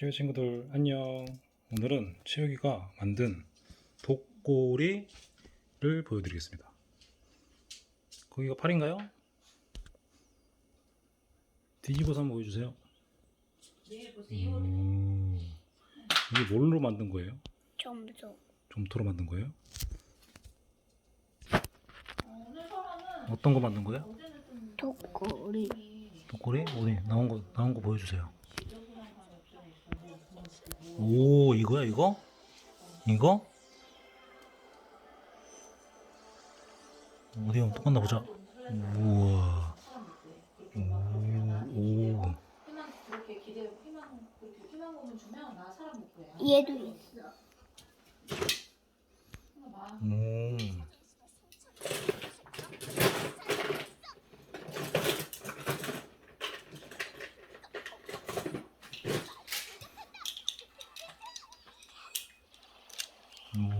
시청자 친구들 안녕 오늘은 채혁이가 만든 독고리를 보여드리겠습니다 거기가 팔인가요? 뒤집어서 한번 보여주세요 음, 이게 뭘로 만든 거예요? 점점 점토로 만든 거예요? 어떤 거 만든 거예요? 독고리 독고리? 어디 나온 거 나온 거 보여주세요. 오 이거야 이거? 이거? 어디 한번 똑같나 보자. 우와. 오. 오. 희망 그렇게 기대 희망 그렇게 희망 고문 주면 나 사람 못 구해. 얘도 있어 마 오.